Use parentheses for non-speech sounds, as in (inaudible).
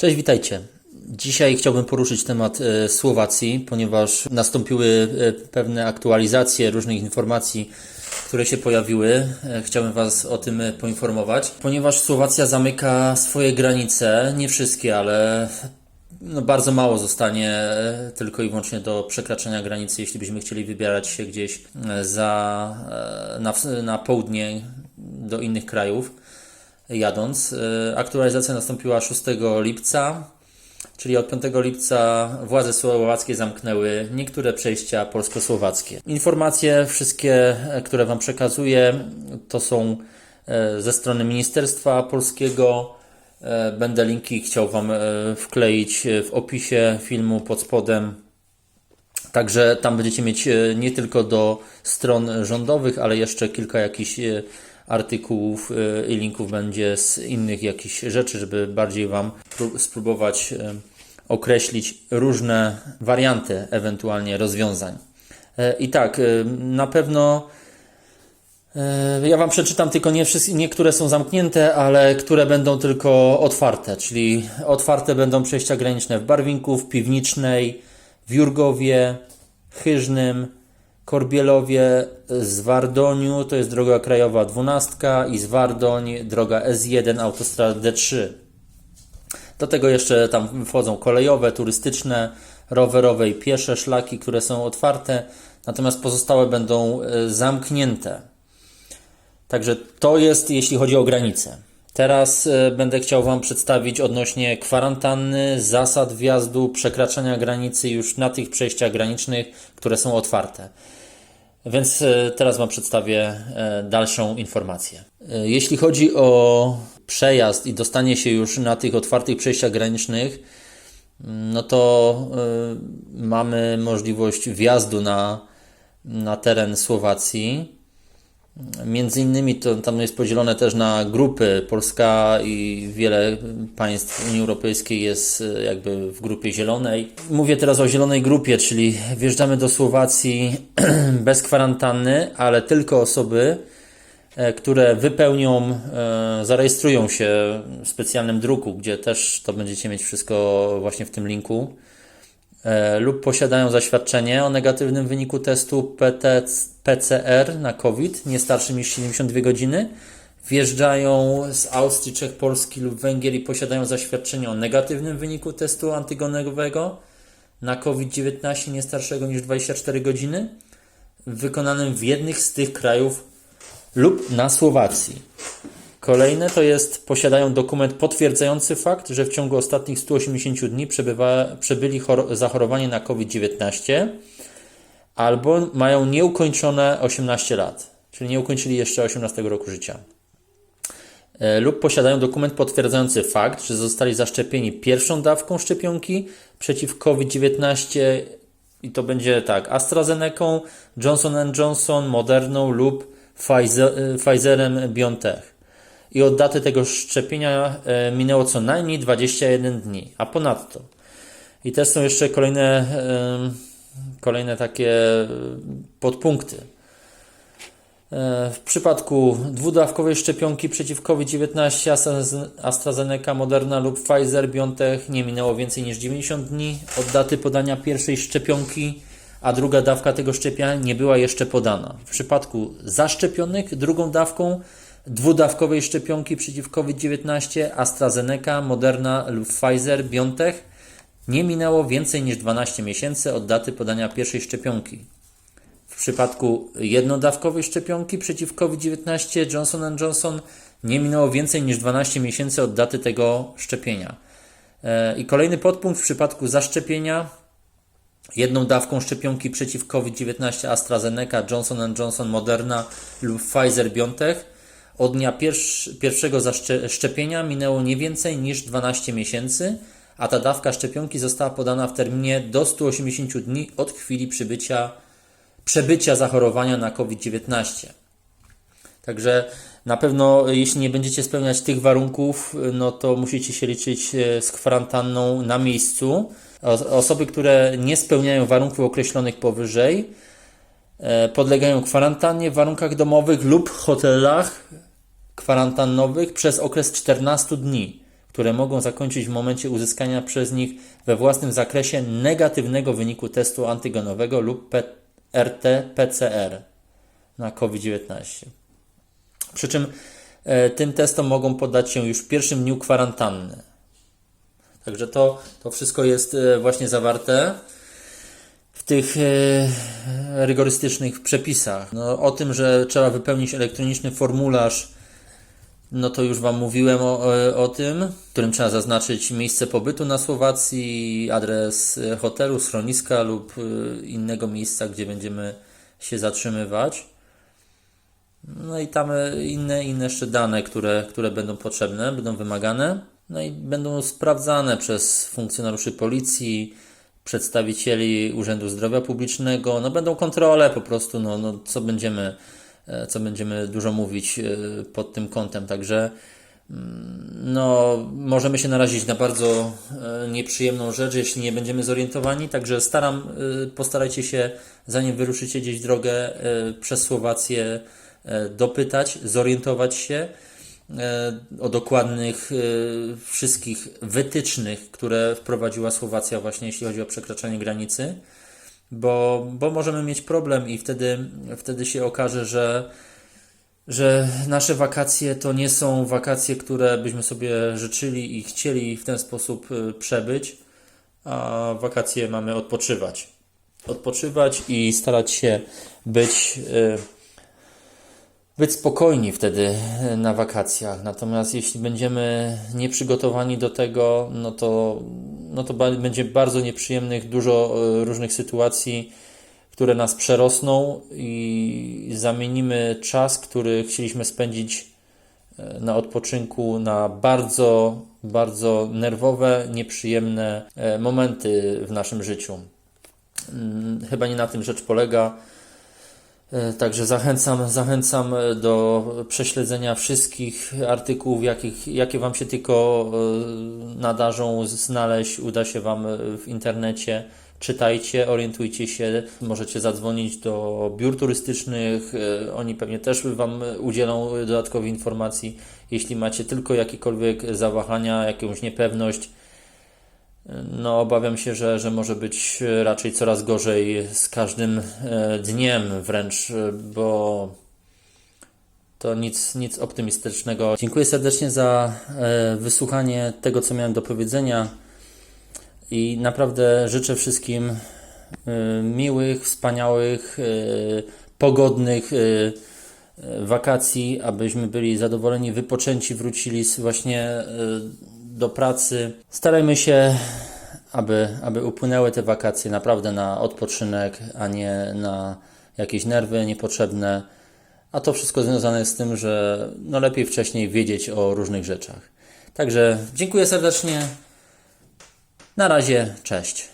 Cześć, witajcie. Dzisiaj chciałbym poruszyć temat e, Słowacji, ponieważ nastąpiły e, pewne aktualizacje różnych informacji, które się pojawiły. E, Chciałbym Was o tym poinformować, ponieważ Słowacja zamyka swoje granice, nie wszystkie, ale no bardzo mało zostanie tylko i wyłącznie do przekraczania granicy, jeśli byśmy chcieli wybierać się gdzieś za, na, na południe do innych krajów jadąc. E, Aktualizacja nastąpiła 6 lipca, czyli od 5 lipca władze słowackie zamknęły niektóre przejścia polsko-słowackie. Informacje wszystkie, e, które Wam przekazuję, to są e, ze strony Ministerstwa Polskiego. E, Będę linki chciał Wam wkleić w opisie filmu pod spodem. Także tam będziecie mieć nie tylko do stron rządowych, ale jeszcze kilka jakichś artykułów e, i linków będzie z innych jakichś rzeczy, żeby bardziej Wam pró- spróbować e, określić różne warianty ewentualnie rozwiązań. E, I tak, e, na pewno ja Wam przeczytam tylko nie wszystkie, niektóre są zamknięte, ale które będą tylko otwarte, czyli otwarte będą przejścia graniczne w Barwinku, w Piwnicznej, w Jurgowie, Chyżnym, Korbielowie, Zwardoniu, to jest droga krajowa 12 i Zwardoń, droga S1, autostrada D3. Do tego jeszcze tam wchodzą kolejowe, turystyczne, rowerowe i piesze szlaki, które są otwarte, natomiast pozostałe będą e, zamknięte. Także to jest jeśli chodzi o granice. Teraz e, będę chciał Wam przedstawić odnośnie kwarantanny, zasad wjazdu, przekraczania granicy już na tych przejściach granicznych, które są otwarte. Więc e, teraz Wam przedstawię e, dalszą informację. Jeśli chodzi o przejazd i dostanie się już na tych otwartych przejściach granicznych, no to mamy możliwość wjazdu na, na teren Słowacji. Między innymi to tam jest podzielone też na grupy. Polska i wiele państw Unii Europejskiej jest y, jakby w grupie zielonej. Mówię teraz o zielonej grupie, czyli wjeżdżamy do Słowacji (clears throat) bez kwarantanny, ale tylko osoby, e, które wypełnią, e, zarejestrują się w specjalnym druku, gdzie też to będziecie mieć wszystko właśnie w tym linku, e, lub posiadają zaświadczenie o negatywnym wyniku testu PT, PCR na COVID, nie starszym niż 72 godziny, wjeżdżają z Austrii, Czech, Polski lub Węgier i posiadają zaświadczenie o negatywnym wyniku testu antygenowego na COVID-19 nie starszego niż 24 godziny, wykonanym w jednych z tych krajów lub na Słowacji. Kolejne to jest posiadają dokument potwierdzający fakt, że w ciągu ostatnich 180 dni przebywa, przebyli chor- zachorowanie na COVID-19 albo mają nieukończone 18 lat, czyli nie ukończyli jeszcze 18 roku życia. E, Lub posiadają dokument potwierdzający fakt, że zostali zaszczepieni pierwszą dawką szczepionki przeciw COVID-19 i to będzie tak, AstraZeneką, Johnson Johnson, Moderną lub e, Pfizerem BioNTech. I od daty tego szczepienia e, minęło co najmniej 21 dni, a ponadto. I też są jeszcze kolejne, kolejne takie e, podpunkty. E, W przypadku dwudawkowej szczepionki przeciw COVID-19 Astra- AstraZeneca, Moderna lub Pfizer BioNTech nie minęło więcej niż 90 dni od daty podania pierwszej szczepionki, a druga dawka tego szczepienia nie była jeszcze podana. W przypadku zaszczepionych drugą dawką dwudawkowej szczepionki przeciw COVID-19 AstraZeneca, Moderna lub Pfizer BioNTech nie minęło więcej niż 12 miesięcy od daty podania pierwszej szczepionki. W przypadku jednodawkowej szczepionki przeciw COVID-19 Johnson Johnson nie minęło więcej niż 12 miesięcy od daty tego szczepienia. E, I kolejny podpunkt w przypadku zaszczepienia jedną dawką szczepionki przeciw COVID-19 AstraZeneca, Johnson Johnson, Moderna lub Pfizer BioNTech od dnia pierwsz, pierwszego szczepienia minęło nie więcej niż 12 miesięcy, a ta dawka szczepionki została podana w terminie do 180 dni od chwili przybycia przebycia zachorowania na COVID-19. Także na pewno, jeśli nie będziecie spełniać tych warunków, no to musicie się liczyć e, z kwarantanną na miejscu. Osoby, które nie spełniają warunków określonych powyżej, e, podlegają kwarantannie w warunkach domowych lub hotelach kwarantannowych przez okres 14 dni. które mogą zakończyć w momencie uzyskania przez nich we własnym zakresie negatywnego wyniku testu antygenowego lub RT-PCR na COVID-19. Przy czym e, tym testom mogą poddać się już w pierwszym dniu kwarantanny. Także to, to wszystko jest e, właśnie zawarte w tych e, rygorystycznych przepisach. No, o tym, że trzeba wypełnić elektroniczny formularz, no to już Wam mówiłem o, e, o tym, w którym trzeba zaznaczyć miejsce pobytu na Słowacji, adres e, hotelu, schroniska lub e, innego miejsca, gdzie będziemy się zatrzymywać. No i tam inne, inne jeszcze dane, które, które będą potrzebne, będą wymagane. No i będą sprawdzane przez funkcjonariuszy policji, przedstawicieli Urzędu Zdrowia Publicznego. No będą kontrole po prostu, no, no co będziemy, co będziemy dużo mówić e, pod tym kątem. Także mm, no, możemy się narazić na bardzo e, nieprzyjemną rzecz, jeśli nie będziemy zorientowani. Także staram, e, postarajcie się, zanim wyruszycie gdzieś drogę e, przez Słowację, e, dopytać, zorientować się e, o dokładnych e, wszystkich wytycznych, które wprowadziła Słowacja właśnie jeśli chodzi o przekraczanie granicy, bo, bo możemy mieć problem i wtedy, wtedy się okaże, że że nasze wakacje to nie są wakacje, które byśmy sobie życzyli i chcieli w ten sposób y, przebyć, a wakacje mamy odpoczywać. Odpoczywać i starać się być, y, być spokojni wtedy y, na wakacjach. Natomiast jeśli będziemy nieprzygotowani do tego, no to, no to będzie bardzo nieprzyjemnych, dużo y, różnych sytuacji, które nas przerosną i zamienimy czas, który chcieliśmy spędzić e, na odpoczynku, na bardzo, bardzo nerwowe, nieprzyjemne e, momenty w naszym życiu. Mm, Chyba nie na tym rzecz polega. E, Także zachęcam, zachęcam do prześledzenia wszystkich artykułów, jakich, jakie Wam się tylko e, nadarzą znaleźć, uda się Wam w internecie. Czytajcie, orientujcie się, możecie zadzwonić do biur turystycznych, e, oni pewnie też Wam udzielą dodatkowych informacji. Jeśli macie tylko jakiekolwiek zawahania, jakąś niepewność, no, obawiam się, że, że może być raczej coraz gorzej z każdym e, dniem wręcz, e, bo to nic, nic optymistycznego. Dziękuję serdecznie za e, wysłuchanie tego, co miałem do powiedzenia i naprawdę życzę wszystkim e, miłych, wspaniałych, e, pogodnych e, e, wakacji, abyśmy byli zadowoleni, wypoczęci, wrócili z- właśnie e, do pracy. Starajmy się, aby, aby upłynęły te wakacje naprawdę na odpoczynek, a nie na jakieś nerwy niepotrzebne. A to wszystko związane jest z tym, że no lepiej wcześniej wiedzieć o różnych rzeczach. Także dziękuję serdecznie. Na razie, cześć.